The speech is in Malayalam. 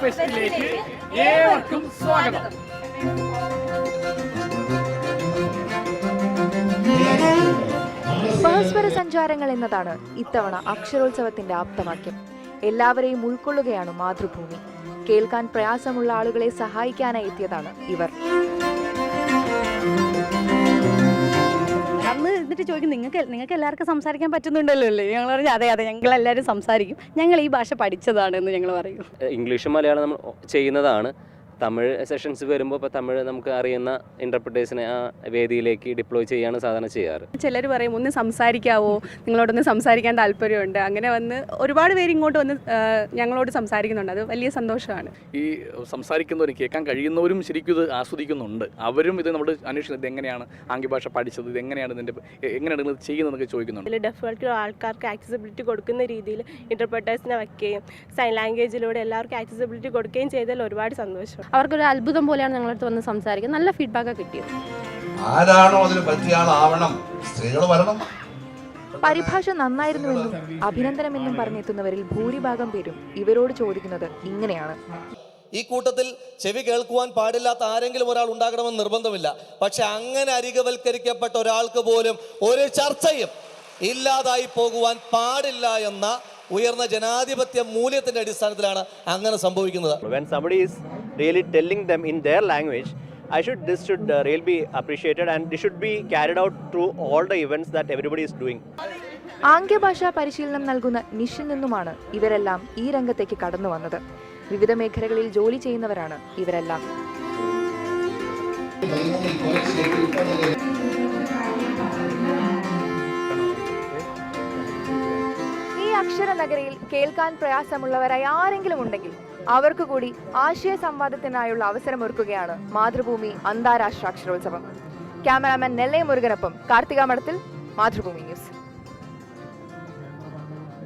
ഫെസ്റ്റിലേക്ക് ഏവർക്കും സ്വാഗതം. പരസ്പര സഞ്ചാരങ്ങൾ എന്നതാണ് ഇത്തവണ അക്ഷരോത്സവത്തിന്റെ ആപ്തവാക്യം. എല്ലാവരെയും ഉൾക്കൊള്ളുകയാണ് മാതൃഭൂമി. കേൾക്കാൻ പ്രയാസമുള്ള ആളുകളെ സഹായിക്കാനായി എത്തിയതാണ് ഇവർ. ചോദിക്കും നിങ്ങൾക്ക് നിങ്ങൾക്ക് എല്ലാവർക്കും സംസാരിക്കാൻ പറ്റുന്നുണ്ടല്ലോ അല്ലേ? ഞങ്ങൾ പറഞ്ഞു അതെ അതെ ഞങ്ങൾ എല്ലാവരും സംസാരിക്കും. ഞങ്ങൾ ഈ ഭാഷ പഠിച്ചതാണ് എന്ന് ഞങ്ങൾ പറയും. ഇംഗ്ലീഷും മലയാളം നമ്മൾ ചെയ്യുന്നതാണ്. തമിഴ് സെഷൻസ് വരുമ്പോൾ ഇപ്പോൾ തമിഴ് നമുക്ക് അറിയുന്ന ഇന്റർപ്രിട്ടേഴ്സിനെ ആ വേദിയിലേക്ക് ഡിപ്ലോയ് ചെയ്യാണ് സാധാരണ ചെയ്യാറ്. ചിലർ പറയും ഒന്ന് സംസാരിക്കാവോ? നിങ്ങളോടൊന്ന് സംസാരിക്കാൻ താല്പര്യമുണ്ട്. അങ്ങനെ വന്ന് ഒരുപാട് പേര് ഇങ്ങോട്ട് വന്ന് ഞങ്ങളോട് സംസാരിക്കുന്നുണ്ട്. അത് വലിയ സന്തോഷമാണ്. ഈ സംസാരിക്കുന്നവരും കേൾക്കാൻ കഴിയുന്നവരും ശരിക്കും ഇത് ആസ്വദിക്കുന്നുണ്ട്. അവരും ഇത് നമ്മൾ അന്വേഷിക്കുന്നത് ഇത് എങ്ങനെയാണ് ആംഗ്യഭാഷ പഠിച്ചത് ഇത് എങ്ങനെയാണ് ഇതിന്റെ എങ്ങനെയാണ് ഇത് ചെയ്യുന്നതെന്നൊക്കെ ചോദിക്കുന്നുണ്ട്. ഇതിൽ ഡെഫുകൾക്ക് ആൾക്കാർക്ക് ആക്സസിബിലിറ്റി കൊടുക്കുന്ന രീതിയിൽ ഇന്റർപ്രിട്ടേഴ്സിനെ വയ്ക്കുകയും സൈൻ ലാംഗ്വേജിലൂടെ എല്ലാവർക്കും ആക്സസിബിലിറ്റി കൊടുക്കുകയും ചെയ്താൽ ഒരുപാട് സന്തോഷം. അവർക്കൊരു അത്ഭുതം പോലെയാണ് ഞങ്ങളടുത്ത് വന്ന് സംസാരിക്കുന്നത്. നല്ല ഫീഡ്ബാക്കാണ് കിട്ടിയത്. ആരാണോ അതിന് പറ്റിയ ആളാവണം സ്ത്രീകൾ വരണം. പരിഭാഷ നന്നായിരുന്നുവെന്നും അഭിനന്ദനമെന്നും പറഞ്ഞെത്തുന്നവരിൽ ഭൂരിഭാഗം പേരും ഇവരോട് ചോദിക്കുന്നത് ഇങ്ങനെയാണ്. ഈ കൂട്ടത്തിൽ ചെവി കേൾക്കുവാൻ പാടില്ലാത്ത ആരെങ്കിലും ഒരാൾ ഉണ്ടാകണമെന്ന് നിർബന്ധമില്ല. പക്ഷെ അങ്ങനെ അരികവൽക്കരിക്കപ്പെട്ട ഒരാൾക്ക് പോലും ഒരു ചർച്ചയും ഇല്ലാതായി പോകുവാൻ പാടില്ല എന്ന ഉയർന്ന ജനാധിപത്യ മൂല്യത്തിന്റെ അടിസ്ഥാനത്തിലാണ് അങ്ങനെ സംഭവിക്കുന്നത്. When somebody is really telling them in their language i should this should uh, really be appreciated and this should be carried out through all the events that everybody is doing ആംഗ്യഭാഷാ പരിശീലനം നൽകുന്ന നിഷിൽ നിന്നുമാണ് ഇവരെല്ലാം ഈ രംഗത്തേക്ക് കടന്നു വന്നത് വിവിധ മേഖലകളിൽ ജോലി ചെയ്യുന്നവരാണ് ഇവരെല്ലാം അക്ഷര നഗരയിൽ കേൾക്കാൻ പ്രയാസമുള്ളവരായി ആരെങ്കിലും ഉണ്ടെങ്കിൽ അവർക്ക് കൂടി ആശയ സംവാദത്തിനായുള്ള അവസരമൊരുക്കുകയാണ് മാതൃഭൂമി അന്താരാഷ്ട്ര അക്ഷരോത്സവം. ക്യാമറാമാൻ നെല്ലയ മുരുകനൊപ്പം കാർത്തിക മഠത്തിൽ മാതൃഭൂമി ന്യൂസ്.